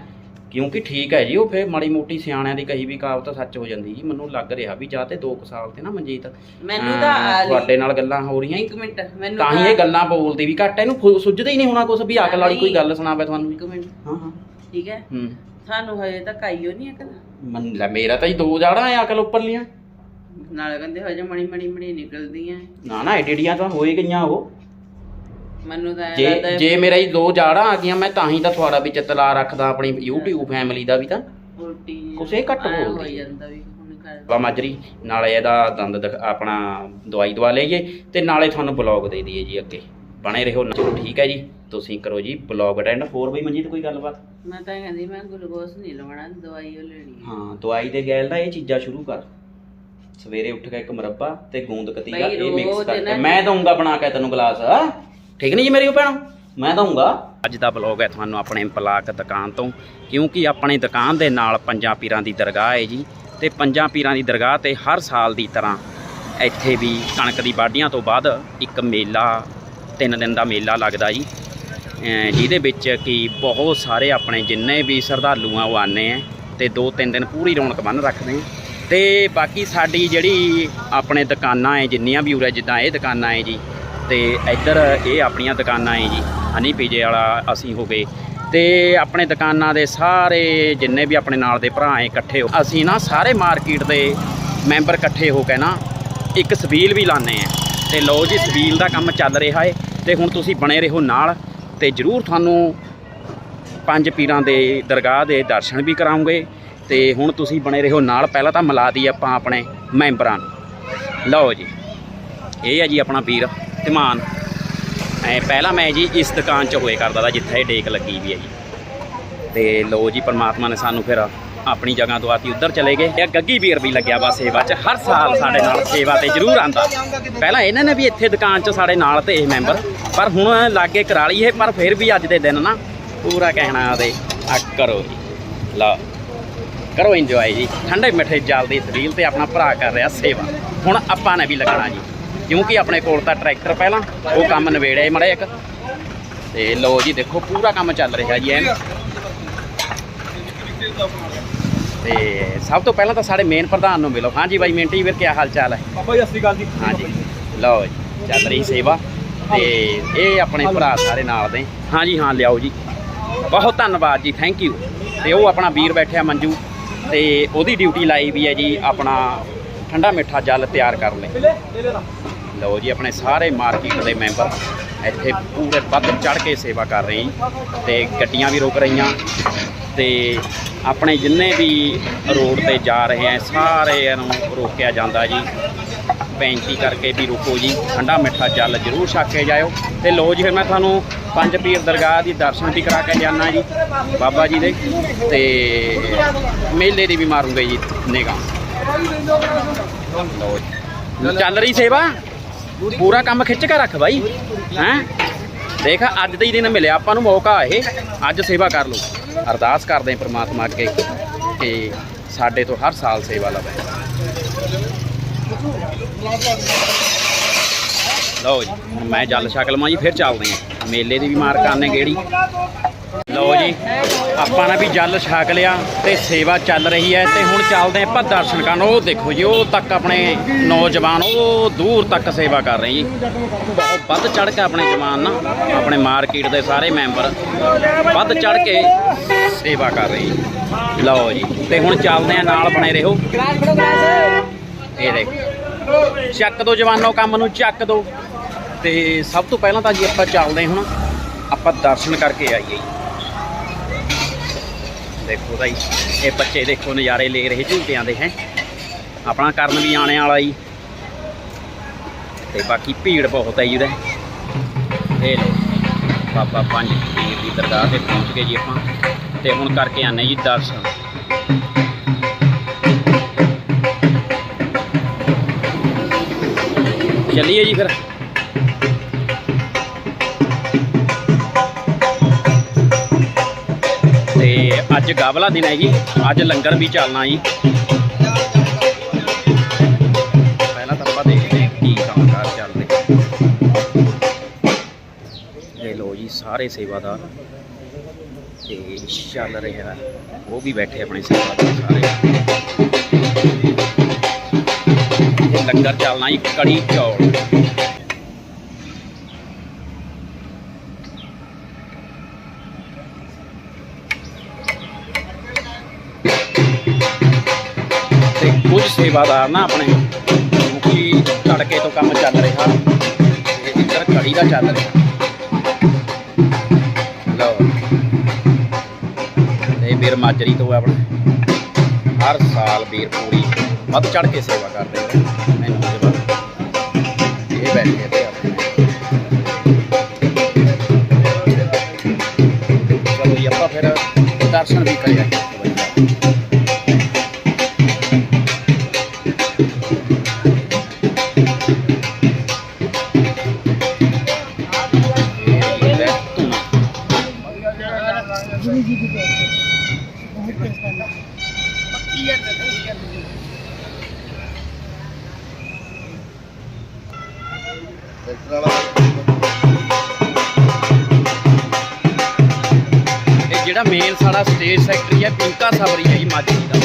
ਕਿਉਂਕਿ ਠੀਕ ਹੈ ਜੀ ਉਹ ਫੇਰ ਮਾੜੀ ਮੋਟੀ ਸਿਆਣਿਆਂ ਦੀ ਕਹੀ ਵੀ ਕਹਾਵਤ ਸੱਚ ਹੋ ਜਾਂਦੀ ਜੀ ਮੈਨੂੰ ਲੱਗ ਰਿਹਾ ਵੀ ਜਾਂ ਤੇ 2 ਸਾਲ ਤੇ ਨਾ ਮਨਜੀਤ। ਮੈਨੂੰ ਤਾਂ। ਤੁਹਾਡੇ ਨਾਲ ਗੱਲਾਂ ਹੋ ਰਹੀਆਂ ਇੱਕ ਮਿੰਟ ਮੈਨੂੰ ਤਾਂ ਹੀ ਇਹ ਗੱਲਾਂ ਬੋਲਦੀ ਵੀ ਘੱਟ ਹੈ, ਇਹਨੂੰ ਫੁ- ਸੁੱਝਦਾ ਹੀ ਨਹੀਂ ਹੋਣਾ ਕੁਝ ਵੀ ਅਕਲ ਵਾਲੀ ਕੋਈ ਗੱਲ ਸੁਣਾਵੇ ਤੁਹਾਨੂੰ। ਇੱਕ ਮਿੰਟ ਹਾਂ ਹਾਂ। ਠੀਕ ਹੈ। ਹੂੰ। ਸਾਨੂੰ ਹਜੇ ਤੱਕ ਆਈਓ ਨਹੀਂ ਅਕਲ। ਮਨ ਲੈ ਮੇਰਾ ਤਾਂ ਜੀ ਦੋ ਜਾੜਾਂ ਆ ਅਕਲ ਉੱਪਰ ਲੀਆਂ ਨਾਲੇ ਕਹਿੰਦੇ ਹਜੇ ਮਣੀ ਮਣੀ ਮਣੀ ਨਿਕਲਦੀਆਂ। ਨਾ ਨਾ ਐਡੀਡੀਆਂ ਤਾਂ ਹੋਏ ਗਈਆਂ ਉਹ। ਮੈਨੂੰ ਤਾਂ ਐਂ ਜੇ ਜੇ ਮੇਰਾ ਜੀ ਦੋ ਜਾੜਾਂ ਆ ਗਈਆਂ ਮੈਂ ਤਾਂ ਹੀ ਤਾਂ ਤੁਹਾਡਾ ਵੀ ਚਤਲਾ ਰੱਖਦਾ ਆਪਣੀ YouTube ਫੈਮਿਲੀ ਦਾ ਵੀ ਤਾਂ। ਉਲਟੀ ਕੁਛ ਇਹ ਘੱਟ ਐਂ ਬੋਲਦੀ। ਹੋ ਜਾਂਦਾ ਵੀ ਹੁਣ ਕਰ ਮਾਜਰੀ ਨਾਲੇ ਇਹਦਾ ਦੰਦ ਦਿਖ- ਆਪਣਾ ਦਵਾਈ ਦਵਾ ਲਈਏ ਤੇ ਨਾਲੇ ਤੁਹਾਨੂੰ ਬਲੌਗ ਦੇ ਦਈਏ ਜੀ ਅੱਗੇ। ਬਣੇ ਰਹੋ। ਚਲੋ ਠੀਕ ਹੈ ਜੀ। ਤੁਸੀਂ ਕਰੋ ਜੀ ਬਲੌਗ ਅਟੈਂਡ ਹੋਰ ਬਈ ਮਨਜੀਤ ਕੋਈ ਗੱਲਬਾਤ? ਮੈਂ ਤਾਂ ਕਹਿੰਦੀ ਮੈਂ ਗਲੂਕੋਸ ਨਹੀਂ ਲਵਾਉਣਾ ਦਵਾਈ ਉਹ ਲੈਣੀ ਹੈ। ਹਾਂ ਦਵਾਈ ਦੇ ਗੈਲ ਦਾ ਇਹ ਚੀਜ਼ਾਂ ਸ਼ੁਰੂ ਕਰ। ਸਵੇਰੇ ਉੱਠ ਕੇ ਇੱਕ ਮੁਰੱਬਾ ਤੇ ਗੂੰਦ ਕਤੀਰਾ ਬਈ ਇਹ ਮਿਕਸ ਰੋਜ਼ ਕਰਕੇ। ਨਾ- ਮੈਂ ਦਊਂਗਾ ਬਣਾ ਕੇ ਤੈਨੂੰ ਗਲਾਸ। ਠੀਕ ਨਹੀਂ ਜੀ ਮੇਰੀ ਭੈਣੋ? ਮੈਂ ਦਊਂਗਾ। ਅੱਜ ਦਾ ਬਲੌਗ ਹੈ ਤੁਹਾਨੂੰ ਆਪਣੇ ਪਲਾਕ ਦੁਕਾਨ ਤੋਂ ਕਿਉਂਕਿ ਆਪਣੀ ਦੁਕਾਨ ਦੇ ਨਾਲ ਪੰਜਾਂ ਪੀਰਾਂ ਦੀ ਦਰਗਾਹ ਹੈ ਜੀ ਤੇ ਪੰਜਾਂ ਪੀਰਾਂ ਦੀ ਦਰਗਾਹ ਤੇ ਹਰ ਸਾਲ ਦੀ ਤਰ੍ਹਾਂ ਇੱਥੇ ਵੀ ਕਣਕ ਦੀ ਵਾਢੀਆਂ ਤੋਂ ਬਾਅਦ ਇੱਕ ਮੇਲਾ ਤਿੰਨ ਦਿਨ ਦਾ ਮੇਲਾ ਲੱਗਦਾ ਜੀ। ਜਿਹਦੇ ਵਿੱਚ ਕਿ ਬਹੁਤ ਸਾਰੇ ਆਪਣੇ ਜਿੰਨੇ ਵੀ ਸ਼ਰਧਾਲੂ ਆ ਉਹ ਆਨੇ ਆ ਤੇ ਦੋ ਤਿੰਨ ਦਿਨ ਪੂਰੀ ਰੌਣਕ ਬੰਨ ਰੱਖਦੇ ਆ। ਤੇ ਬਾਕੀ ਸਾਡੀ ਜਿਹੜੀ ਆਪਣੇ ਦੁਕਾਨਾਂ ਹੈ ਜਿੰਨੀਆਂ ਵੀ ਉਰੇ ਜਿੱਦਾਂ ਇਹ ਦੁਕਾਨਾਂ ਹੈ ਜੀ, ਤੇ ਇੱਧਰ ਇਹ ਆਪਣੀਆਂ ਦੁਕਾਨਾਂ ਹੈ ਜੀ, ਹਨੀ ਪੀਜੇ ਵਾਲਾ ਅਸੀਂ ਹੋ ਗਏ। ਤੇ ਆਪਣੇ ਦੁਕਾਨਾਂ ਦੇ ਸਾਰੇ ਜਿੰਨੇ ਵੀ ਆਪਣੇ ਨਾਲ ਦੇ ਭਰਾ ਹੈ ਇਕੱਠੇ ਹੋ ਅਸੀਂ ਨਾ ਸਾਰੇ ਮਾਰਕੀਟ ਦੇ ਮੈਂਬਰ ਇਕੱਠੇ ਹੋ ਕੇ ਨਾ ਇੱਕ ਸਵੀਲ ਵੀ ਲਾਣੇ ਆ ਤੇ ਲੋ ਜੀ ਸਵੀਲ ਦਾ ਕੰਮ ਚੱਲ ਰਿਹਾ ਹੈ ਤੇ ਹੁਣ ਤੁਸੀਂ ਬਣੇ ਰਹੋ ਨਾਲ, ਤੇ ਜਰੂਰ ਤੁਹਾਨੂੰ ਪੰਜ ਪੀਰਾਂ ਦੇ ਦਰਗਾਹ ਦੇ ਦਰਸ਼ਨ ਵੀ ਕਰਾਉਂਗੇ। ਤੇ ਹੁਣ ਤੁਸੀਂ ਬਣੇ ਰਹੋ ਨਾਲ। ਪਹਿਲਾਂ ਤਾਂ ਮਿਲਾ ਦੀ ਆਪਾਂ ਆਪਣੇ ਮੈਂਬਰਾਂ ਨੂੰ। ਲਓ ਜੀ, ਇਹ ਹੈ ਜੀ ਆਪਣਾ ਵੀਰ ਧਮਾਨ। ਐ, ਪਹਿਲਾਂ ਮੈਂ ਜੀ ਇਸ ਦੁਕਾਨ 'ਚ ਹੋਏ ਕਰਦਾ ਤਾ, ਜਿੱਥੇ ਇਹ ਡੇਕ ਲੱਗੀ ਵੀ ਹੈ ਜੀ। ਤੇ ਲੋ ਜੀ, ਪਰਮਾਤਮਾ ਨੇ ਸਾਨੂੰ ਫਿਰ ਆਪਣੀ ਜਗ੍ਹਾ ਤੋਂ ਆਤੀ, ਉੱਧਰ ਚਲੇ ਗਏ। ਇਹ ਗੱਗੀ ਵੀਰ ਵੀ ਲੱਗਿਆ ਵਾ ਸੇਵਾ 'ਚ, ਹਰ ਸਾਲ ਸਾਡੇ ਨਾਲ ਸੇਵਾ ਤੇ ਜ਼ਰੂਰ ਆਂਦਾ। ਪਹਿਲਾਂ ਇਹਨਾਂ ਨੇ ਵੀ ਇੱਥੇ ਦੁਕਾਨ 'ਚ ਸਾਡੇ ਨਾਲ ਤੇ ਇਹ ਮੈਂਬਰ, ਪਰ ਹੁਣ ਲਾਗੇ ਕਰਾ ਲਈ ਇਹ, ਪਰ ਫਿਰ ਵੀ ਅੱਜ ਦੇ ਦਿਨ ਨਾ ਪੂਰਾ ਕਹਿਣਾ ਆਦੇ ਆ ਕਰੋ ਜੀ। ਲਓ। ਕਰੋ ਇੰਜੋਏ ਜੀ। ਠੰਡੇ ਮਿੱਠੇ ਜਲ ਦੀ ਸਰੀਲ ਤੇ ਆਪਣਾ ਭਰਾ ਕਰ ਰਿਹਾ ਸੇਵਾ। ਹੁਣ ਆਪਾਂ ਨੇ ਵੀ ਲੱਗਣਾ ਜੀ। ਕਿਉਂਕਿ ਆਪਣੇ ਕੋਲ ਤਾਂ ਟਰੈਕਟਰ ਪਹਿਲਾਂ ਉਹ ਕੰਮ ਨਵੇੜਿਆ ਮੜੇ ਇੱਕ। ਤੇ ਲੋ ਜੀ ਦੇਖੋ ਪੂਰਾ ਕੰਮ ਚੱਲ ਰਿਹਾ ਜੀ ਐਨ। ਤੇ ਸਭ ਤੋਂ ਪਹਿਲਾਂ ਤਾਂ ਸਾਡੇ ਮੇਨ ਪ੍ਰਧਾਨ ਨੂੰ ਮਿਲੋ। ਹਾਂਜੀ ਬਾਈ ਮਿੰਟੀ ਵੀਰ ਕੀ ਹਾਲ ਚਾਲ ਹੈ? ਬਾਬਾ ਜੀ ਸਤਿ ਅਕਾਲ ਜੀ। ਹਾਂਜੀ। ਲਓ ਜੀ ਚੱਲ ਰਹੀ ਸੇਵਾ। ਤੇ ਇਹ ਆਪਣੇ ਭਰਾ ਸਾਰੇ ਨਾਲ ਦੇ ਹਾਂਜੀ ਹਾਂ ਲਿਆਓ ਜੀ। ਬਹੁਤ ਧੰਨਵਾਦ ਜੀ ਥੈਂਕ ਯੂ ਤੇ ਉਹ ਆਪਣਾ ਵੀਰ ਬੈਠਿਆ ਮੰਜੂ। ਤੇ ਉਹਦੀ ਡਿਊਟੀ ਲਾਈ ਵੀ ਹੈ ਜੀ ਆਪਣਾ ਠੰਡਾ ਮਿੱਠਾ ਜਲ ਤਿਆਰ ਕਰਨ ਲਈ। ਲਓ ਜੀ, ਆਪਣੇ ਸਾਰੇ ਮਾਰਕੀਟ ਦੇ ਮੈਂਬਰ ਇੱਥੇ ਪੂਰੇ ਵੱਧ ਚੜ ਕੇ ਸੇਵਾ ਕਰ ਰਹੇ ਜੀ ਤੇ ਗੱਡੀਆਂ ਵੀ ਰੁਕ ਰਹੀਆਂ ਤੇ ਆਪਣੇ ਜਿੰਨੇ ਵੀ ਰੋਡ ਤੇ ਜਾ ਰਹੇ ਆ ਸਾਰਿਆਂ ਨੂੰ ਰੋਕਿਆ ਜਾਂਦਾ ਜੀ। ਬੇਨਤੀ ਕਰਕੇ ਵੀ ਰੁਕੋ ਜੀ, ਠੰਡਾ ਮਿੱਠਾ ਜਲ ਜ਼ਰੂਰ ਛਕ ਕੇ ਜਾਇਓ। ਤੇ ਲੋ ਜੀ, ਫਿਰ ਮੈਂ ਤੁਹਾਨੂੰ ਪੰਜ ਪੀਰ ਦਰਗਾਹ ਦੀ ਦਰਸ਼ਨ ਵੀ ਕਰਾ ਕੇ ਜਾਣਾ ਜੀ, ਬਾਬਾ ਜੀ ਦੇ। ਤੇ ਮੇਲੇ ਦੀ ਵੀ ਮਾਰੂੰਗੇ ਜੀ, ਨਿਗਾਹ। ਲਓ ਚੱਲ ਰਹੀ ਸੇਵਾ? ਪੂਰਾ ਕੰਮ ਖਿੱਚ ਕੇ ਰੱਖ ਬਾਈ, ਹੈਂ? ਦੇਖ, ਅੱਜ ਦੇ ਹੀ ਦਿਨ ਮਿਲਿਆ ਆਪਾਂ ਨੂੰ ਮੌਕਾ ਇਹ, ਅੱਜ ਸੇਵਾ ਕਰ ਲਓ। ਅਰਦਾਸ ਕਰਦੇ ਹਾਂ ਪ੍ਰਮਾਤਮਾ ਅੱਗੇ ਕਿ ਸਾਡੇ ਤੋਂ ਹਰ ਸਾਲ ਸੇਵਾ ਲਵੇ। ਲਓ ਜੀ ਹੁਣ ਮੈਂ ਜਲ ਛਕ ਲਵਾਂ ਜੀ, ਫਿਰ ਚੱਲਦੇ ਹਾਂ। ਮੇਲੇ ਦੀ ਵੀ ਮਾਰ ਕਰਨੇ ਗੇੜੀ। ਲਓ ਜੀ, ਆਪਾਂ ਨੇ ਵੀ ਜਲ ਛਕ ਲਿਆ ਤੇ ਸੇਵਾ ਚੱਲ ਰਹੀ ਹੈ ਤੇ ਹੁਣ ਚੱਲਦੇ ਆਪਾਂ ਦਰਸ਼ਨ ਕਰਨ। ਉਹ ਦੇਖੋ ਜੀ, ਉਹ ਤੱਕ ਆਪਣੇ ਨੌਜਵਾਨ, ਉਹ ਦੂਰ ਤੱਕ ਸੇਵਾ ਕਰ ਰਹੇ ਜੀ। ਬਹੁਤ ਵੱਧ ਚੜ ਕੇ ਆਪਣੇ ਜਵਾਨ ਨਾ, ਆਪਣੇ ਮਾਰਕੀਟ ਦੇ ਸਾਰੇ ਮੈਂਬਰ ਵੱਧ ਚੜ ਕੇ ਸੇਵਾ ਕਰ ਰਹੇ ਜੀ। ਲਓ ਜੀ, ਤੇ ਹੁਣ ਚੱਲਦੇ ਆ ਨਾਲ ਬਣੇ ਰਹੋ। ਇਹ ਦੇਖ। ਚੱਕ ਦੋ ਜਵਾਨੋ, ਕੰਮ ਨੂੰ ਚੱਕ ਦੋ। ਤੇ ਸਭ ਤੋਂ ਪਹਿਲਾਂ ਤਾਂ ਜੀ ਆਪਾਂ ਚੱਲਦੇ ਹਾਂ ਹੁਣ। ਆਪਾਂ ਦਰਸ਼ਨ ਕਰਕੇ ਆਈਏ। ਦੇਖੋ ਭਾਈ ਇਹ ਬੱਚੇ ਦੇਖੋ ਨਜ਼ਾਰੇ ਲੈ ਰਹੇ ਝੂਟਿਆਂ ਦੇ, ਹੈ। ਆਪਣਾ ਕਰਨ ਵੀ ਆਣੇ ਵਾਲਾ ਜੀ। ਤੇ ਬਾਕੀ ਭੀੜ ਬਹੁਤ ਹੈ ਜੀ ਉਹਦੇ। ਇਹ ਲੋ ਬਾਬਾ ਪੰਜ ਪੀਰ ਦੀ ਦਰਗਾਹ ਤੇ ਪਹੁੰਚ ਗਏ ਜੀ ਆਪਾਂ। ਤੇ ਹੁਣ ਕਰਕੇ ਆਨੇ ਜੀ ਦਰਸ਼ਨ। ਚੱਲੀਏ ਜੀ ਫਿਰ। ਤੇ ਅੱਜ ਗਾਵਲਾ ਦਿਨ ਹੈ ਜੀ। ਅੱਜ ਲੰਗਰ ਵੀ ਚੱਲਣਾ ਜੀ। ਪਹਿਲਾਂ ਤਾਂ ਆਪਾਂ ਦੇਖਦੇ ਹਾਂ ਕੀ ਕੰਮਕਾਰ ਚੱਲਦੇ। ਇਹ ਲੋ ਜੀ, ਸਾਰੇ ਸੇਵਾਦਾਰ। ਤੇ ਚੱਲ ਰਿਹਾ ਉਹ ਵੀ ਬੈਠੇ ਆਪਣੇ ਸੇਵਾਦਾਰ ਸਾਰੇ। ਲੰਗਰ ਚੱਲਣਾ ਜੀ ਕੜੀ ਚੌਲ। ਤੇ ਕੁਝ ਸੇਵਾਦਾਰ ਨਾ ਆਪਣੇ ਕਿਉਂਕਿ ਤੜਕੇ ਤੋਂ ਕੰਮ ਚੱਲ ਰਿਹਾ। ਤੇ ਇੱਧਰ ਕੜੀ ਦਾ ਚੱਲ ਰਿਹਾ। ਲਓ। ਵੀਰ ਮਾਜਰੀ ਤੋਂ ਆਪਣੇ। ਹਰ ਸਾਲ ਵੀਰ ਪੂਰੀ ਵੱਧ ਚੜ ਕੇ ਸੇਵਾ ਕਰਦੇ ਨੇ। ਮੈਨੂੰ ਜਵਾਬ ਇਹ ਬੈਠੇ ਤੇ ਆਪਣੇ ਚਲੋ ਜੀ ਆਪਾਂ ਫਿਰ ਦਰਸ਼ਨ ਵੀ ਕਰਿਆ ਇਹ ਜਿਹੜਾ ਮੇਨ ਸਾਡਾ ਸਟੇਜ ਸੈਕਟਰੀ ਹੈ, ਪਿੰਕਾ ਸਬਰੀ ਹੈ ਜੀ ਮਾਝੀ ਦਾ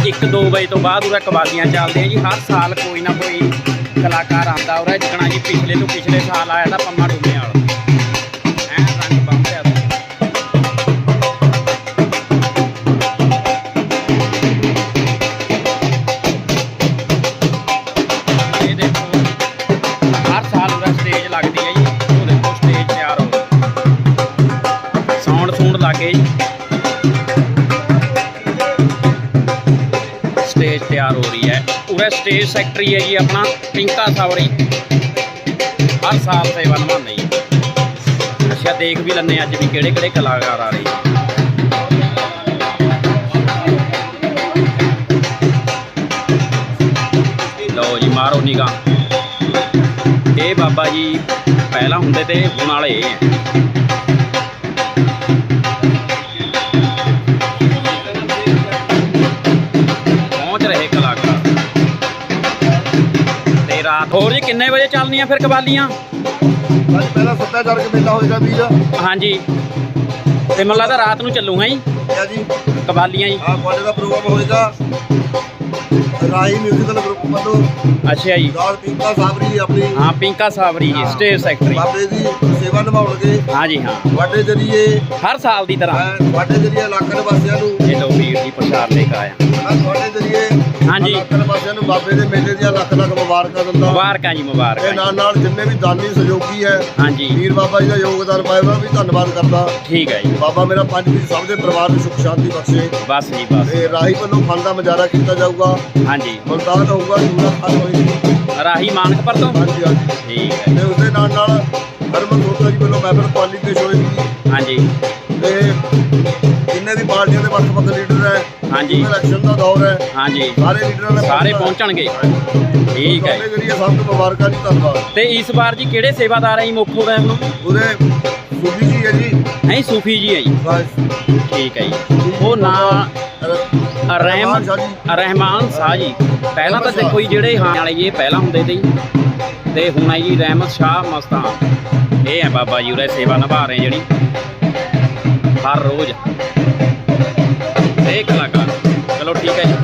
1-2 ਵਜੇ ਤੋਂ ਬਾਅਦ ਉਰੇ ਕਵਾਲੀਆਂ ਚੱਲਦੀਆਂ ਜੀ। ਹਰ ਸਾਲ ਕੋਈ ਨਾ ਕੋਈ ਕਲਾਕਾਰ ਆਉਂਦਾ ਉਰੇ ਜਿਕਣਾ ਜੀ। ਪਿਛਲੇ ਤੋਂ ਪਿਛਲੇ ਸਾਲ ਆਇਆ ਤਾਂ ਪੰਮਾ ਡੁੱਬੇ ਵਾਲਾ। ਹੈ ਉਰੇ ਸਟੇਜ ਸੈਕਟਰੀ ਹੈ ਜੀ ਆਪਣਾ, ਪਿੰਕਾ ਸਾਵਰੀ ਹਰ ਸਾਲ ਸੇਵਾ ਨਿਭਾਉਂਦੇ ਜੀ। ਅੱਛਾ, ਦੇਖ ਵੀ ਲੈਂਦੇ ਅੱਜ ਵੀ ਕਿਹੜੇ ਕਿਹੜੇ ਕਲਾਕਾਰ ਆ ਰਹੇ ਜੀ ਲਓ ਜੀ, ਮਾਰੋ ਨਿਗਾ ਇਹ ਬਾਬਾ ਜੀ ਪਹਿਲਾਂ ਹੁੰਦੇ ਤੇ ਹੁਣ ਵਾਲੇ ਹੋਰ ਜੀ ਕਿੰਨੇ ਵਜੇ ਚੱਲਦੀਆਂ ਫਿਰ ਕਵਾਲੀਆਂ ਅੱਜ ਪਹਿਲਾ ਸੱਭਿਆਚਾਰਕ ਮੇਲਾ ਹੋਏਗਾ ਵੀਰ। ਹਾਂਜੀ। ਤੇ ਮੈਨੂੰ ਲੱਗਦਾ ਰਾਤ ਨੂੰ ਚੱਲੂਗਾ ਜੀ। ਕਿਆ ਜੀ? ਕਵਾਲੀਆਂ ਜੀ। ਆ ਕਾਲਜ ਦਾ ਪ੍ਰੋਗਰਾਮ ਹੋਏਗਾ। ਰਾਈ ਮਿਊਜ਼ੀਕਲ ਗਰੁੱਪ ਵੱਲੋਂ। ਅੱਛਾ ਜੀ। ਦਾਲ ਪਿੰਕਾ ਸਾਬਰੀ ਆਪਣੀ। ਹਾਂ ਪਿੰਕਾ ਸਾਵਰੀ ਜੀ ਸਟੇਜ ਸੈਕਟਰੀ ਬਾਬੇ ਦੀ ਸੇਵਾ ਨਿਭਾਉਣਗੇ। ਹਾਂਜੀ ਹਾਂ। ਤੁਹਾਡੇ ਜਰੀਏ। ਹਰ ਸਾਲ ਦੀ ਤਰ੍ਹਾਂ। ਤੁਹਾਡੇ ਜਰੀਏ ਇਲਾਕੇ ਦੇ ਵਾਸੀਆਂ ਨੂੰ ਇਹ ਲੋ ਵੀਰ ਜੀ ਪ੍ਰਸ਼ਾਦ ਲੈ ਕੇ ਆਇਆ। ਮੈਂ ਤੁਹਾਡੇ ਜਰੀਏ ਹਾਂਜੀ। ਇਲਾਕੇ ਦੇ ਵਾਸੀਆਂ ਨੂੰ ਬਾਬੇ ਦੇ ਮੇਲੇ ਦੀਆਂ ਲੱਖ ਲੱਖ ਮੁਬਾਰਕਾਂ ਦਿੰਦਾ। ਮੁਬਾਰਕਾਂ ਜੀ ਤੇ ਨਾਲ ਨਾਲ ਜਿੰਨੇ ਵੀ ਦਾਨੀ ਸਹਿਯੋਗੀ ਹੈ ਹਾਂਜੀ। ਵੀਰ ਬਾਬਾ ਜੀ ਦਾ ਯੋਗਦਾਨ ਪਾਇਆ ਵੀ ਧੰਨਵਾਦ ਕਰਦਾ। ਠੀਕ ਹੈ ਜੀ। ਬਾਬਾ ਮੇਰਾ ਪੰਜ ਵੀਰ ਸਭ ਦੇ ਪਰਿਵਾਰ ਨੂੰ ਸੁਖ ਸ਼ਾਂਤੀ ਬਖਸ਼ੇ। ਬਸ ਜੀ ਬਸ। ਤੇ ਰਾਹੀ ਵੱਲੋਂ ਫਲ ਦਾ ਮੁਜ਼ਾਹਰਾ ਕੀਤਾ ਜਾਊਗਾ। ਹਾਂਜੀ। ਮੁਲਤਾਨ ਹੋਊਗਾ ਜੂਨਾ ਫਲ ਹੋਏਗੀ। ਰਾਹੀ ਮਾਨਕਪੁਰ ਤੋਂ? ਹਾਂਜੀ ਹਾਂਜੀ। ਠੀਕ ਹੈ। ਤੇ ਉਸਦੇ ਨਾਲ ਨਾਲ ਹਰਮਨ ਸੋਤਾ ਜੀ ਵੱਲੋਂ ਮੈਂਬਰ ਪਾਲੀ ਪੇਸ਼ ਹੋਏਗੀ। ਹਾਂਜੀ। ਤੇ ਜਿੰਨੇ ਵੀ ਪਾਰਟੀਆਂ ਦੇ ਵੱਖ ਵੱਖ ਲੀਡਰ ਹਾਂਜੀ। ਇਲੈਕਸ਼ਨ ਦਾ ਦੌਰ ਹੈ। ਹਾਂਜੀ। ਸਾਰੇ ਲੀਡਰਾਂ ਨੇ ਸਾਰੇ ਪਹੁੰਚਣਾ ਪਹੁੰਚਣਗੇ। ਠੀਕ ਹੈ। ਤੁਹਾਡੇ ਜਰੀਏ ਸਭ ਤੋਂ ਮੁਬਾਰਕਾਂ ਜੀ ਧੰਨਵਾਦ। ਤੇ ਇਸ ਵਾਰ ਜੀ ਕਿਹੜੇ ਸੇਵਾਦਾਰ ਜੀ ਮੁੱਖ ਉਹਦਾ ਨੂੰ? ਉਹਦੇ ਸੂਬੀ ਜੀ ਹੈ ਜੀ। ਨਹੀਂ ਸੂਫੀ ਜੀ ਹੈ ਜੀ। ਬਸ। ਠੀਕ ਹੈ ਜੀ। ਉਹ ਨਾਂ ਰਹਿਮ ਸ਼ਾਹ ਜੀ। ਰਹਿਮਾਨ ਸ਼ਾਹ ਜੀ। ਪਹਿਲਾਂ ਤਾਂ ਦੇਖੋ ਜੀ ਜਿਹੜੇ ਹਾਂ ਵਾਲੇ ਜੀ ਇਹ ਪਹਿਲਾਂ ਹੁੰਦੇ ਤੇ ਜੀ। ਤੇ ਹੁਣ ਹੈ ਜੀ ਰਹਿਮਤ ਸ਼ਾਹ ਮਸਤਾਨ। ਇਹ ਹੈ ਬਾਬਾ ਜੀ ਉਹਦੇ ਸੇਵਾ ਨਿਭਾ ਰਹੇ ਜਿਹੜੀ। ਹਰ ਰੋਜ਼। ਹਰੇਕ ਕਲਾਕਾਰ। ਚਲੋ ਠੀਕ ਹੈ ਜੀ।